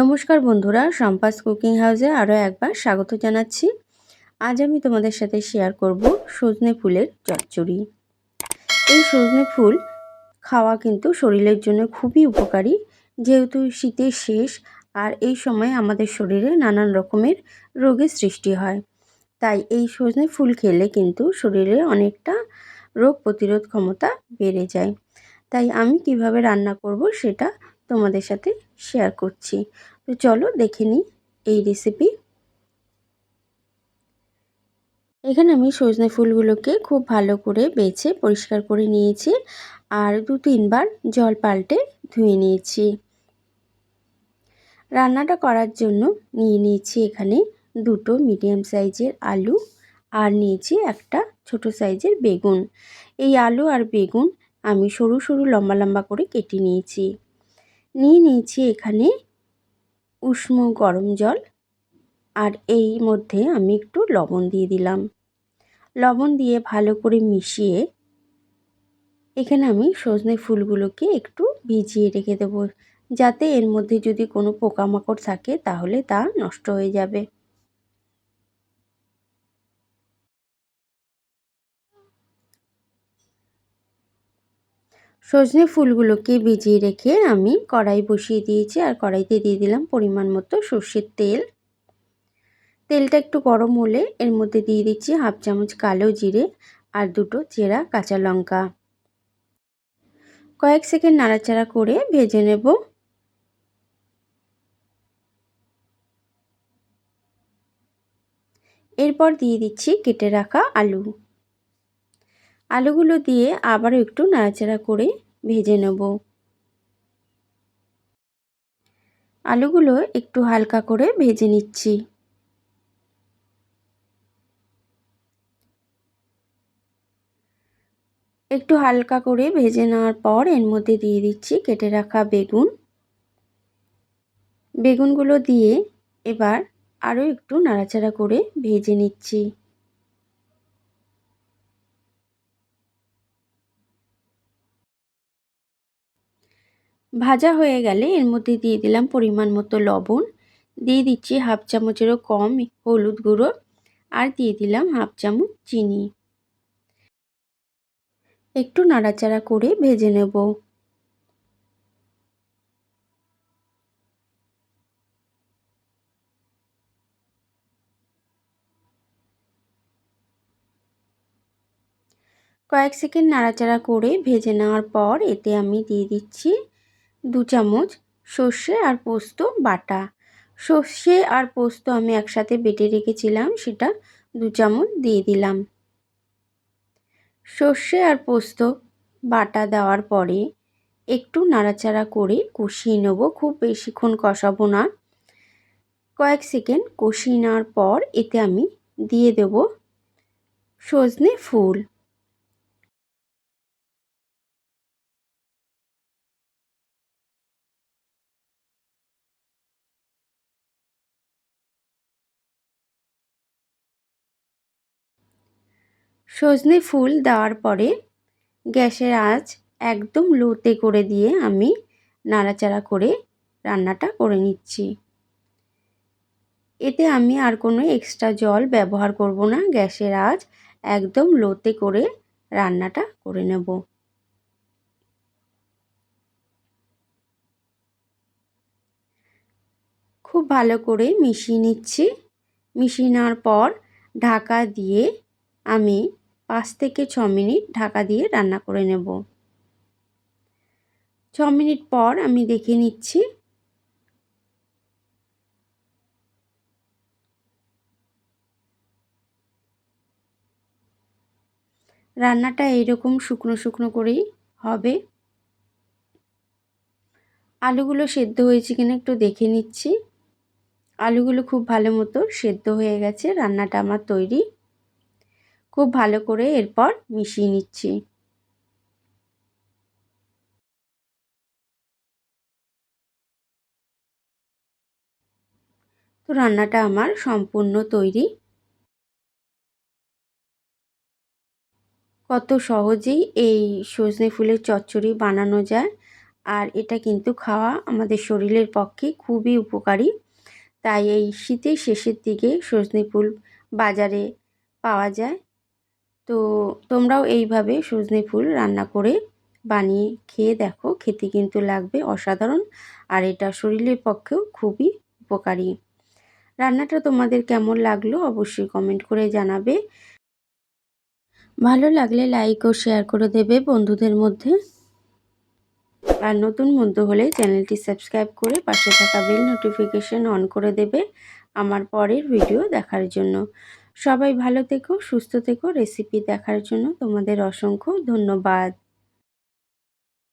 নমস্কার বন্ধুরা সম্পাস কুকিং হাউসে আরও একবার স্বাগত জানাচ্ছি। আজ আমি তোমাদের সাথে শেয়ার করব সজনে ফুলের চচ্চড়ি। এই সজনে ফুল খাওয়া কিন্তু শরীরের জন্য খুবই উপকারী। যেহেতু শীতের শেষ আর এই সময় আমাদের শরীরে নানান রকমের রোগের সৃষ্টি হয়। তাই এই সজনে ফুল খেলে কিন্তু শরীরে অনেকটা রোগ প্রতিরোধ ক্ষমতা বেড়ে যায়। তাই আমি কীভাবে রান্না করব সেটা তোমাদের সাথে শেয়ার করছি। তো চলো দেখে নিই এই রেসিপি এখানে আমি সজনে ফুলগুলোকে খুব ভালো করে বেছে পরিষ্কার করে নিয়েছি আর দু তিনবার জল পাল্টে ধুয়ে নিয়েছি। রান্নাটা করার জন্য নিয়ে নিয়েছি এখানে দুটো মিডিয়াম সাইজের আলু আর নিয়েছি একটা ছোট সাইজের বেগুন। এই আলু আর বেগুন আমি সরু সরু লম্বা লম্বা করে কেটে নিয়েছি। নিয়ে নিয়েছি এখানে উষ্ণ গরম জল আর এই মধ্যে আমি একটু লবণ দিয়ে দিলাম। লবণ দিয়ে ভালো করে মিশিয়ে এখানে আমি সজনে ফুলগুলোকে একটু ভিজিয়ে রেখে দেবো। যাতে এর মধ্যে যদি কোনো পোকামাকড় থাকে তাহলে তা নষ্ট হয়ে যাবে। সজনে ফুলগুলোকে ভিজিয়ে রেখে আমি কড়াই বসিয়ে দিয়েছি আর কড়াইতে দিয়ে দিলাম পরিমাণ মতো সর্ষের তেল। তেলটা একটু গরম হলে এর মধ্যে দিয়ে দিচ্ছি হাফ চামচ কালো জিরে আর দুটো চেরা কাঁচা লঙ্কা। কয়েক সেকেন্ড নাড়াচাড়া করে ভেজে নেব। এরপর দিয়ে দিচ্ছি কেটে রাখা আলু। আলুগুলো দিয়ে আবারও একটু নাড়াচাড়া করে ভেজে নেব। আলুগুলো একটু হালকা করে ভেজে নিচ্ছি। একটু হালকা করে ভেজে নেওয়ার পর এর মধ্যে দিয়ে দিচ্ছি কেটে রাখা বেগুন। বেগুনগুলো দিয়ে এবার আরও একটু নাড়াচাড়া করে ভেজে নিচ্ছি। ভাজা হয়ে গেলে এর মধ্যে দিয়ে দিলাম পরিমাণ মতো লবণ। দিয়ে দিচ্ছি হাফ চামচেরও কম হলুদ গুঁড়ো আর দিয়ে দিলাম হাফ চামচ চিনি। একটু নাড়াচাড়া করে ভেজে নেব। কয়েক সেকেন্ড নাড়াচাড়া করে ভেজে নেওয়ার পর এতে আমি দিয়ে দিচ্ছি দু চামচ সর্ষে আর পোস্ত বাটা। সর্ষে আর পোস্ত আমি একসাথে বেটে রেখেছিলাম, সেটা দু চামচ দিয়ে দিলাম। সর্ষে আর পোস্ত বাটা দেওয়ার পরে একটু নাড়াচাড়া করে কষিয়ে নেব, খুব বেশিক্ষণ কষাবো না। কয়েক সেকেন্ড কষিয়ে নেওয়ার পর এতে আমি দিয়ে দেব সজনে ফুল। সজনে ফুল দেওয়ার পরে গ্যাসের আঁচ একদম লোতে করে দিয়ে আমি নাড়াচাড়া করে রান্নাটা করে নিচ্ছি। এতে আমি আর কোনো এক্সট্রা জল ব্যবহার করব না। গ্যাসের আঁচ একদম লোতে করে রান্নাটা করে নেব। খুব ভালো করে মিশিয়ে নিচ্ছি। মিশিয়ে নেওয়ার পর ঢাকা দিয়ে আমি পাঁচ থেকে ছ মিনিট ঢাকা দিয়ে রান্না করে নেব। ছ মিনিট পর আমি দেখে নিচ্ছি রান্নাটা এইরকম শুকনো শুকনো করেই হবে। আলুগুলো সেদ্ধ হয়েছে কিনা একটু দেখে নিচ্ছি। আলুগুলো খুব ভালো মতো সেদ্ধ হয়ে গেছে, রান্নাটা আমার তৈরি। খুব ভালো করে এরপর মিশিয়ে নিচ্ছি। তো রান্নাটা আমার সম্পূর্ণ তৈরি। কত সহজেই এই সজনে ফুলের চচ্চড়ি বানানো যায়। আর এটা কিন্তু খাওয়া আমাদের শরীরের পক্ষে খুবই উপকারী। তাই এই শীতের শেষের দিকে সজনে ফুল বাজারে পাওয়া যায়। তো তোমরাও এইভাবে সজনে ফুল রান্না করে বানিয়ে খেয়ে দেখো, খেতে কিন্তু লাগবে অসাধারণ আর এটা শরীরের পক্ষেও খুবই উপকারী। রান্নাটা তোমাদের কেমন লাগল অবশ্যই কমেন্ট করে জানাবে। ভালো লাগলে লাইক ও শেয়ার করে দেবে বন্ধুদের মধ্যে। আর নতুন বন্ধু হলে চ্যানেলটি সাবস্ক্রাইব করে পাশে থাকা বেল নোটিফিকেশন অন করে দেবে আমার পরের ভিডিও দেখার জন্য। সবাই ভালো থেকো সুস্থ থেকো। রেসিপি দেখার জন্য তোমাদের অসংখ্য ধন্যবাদ।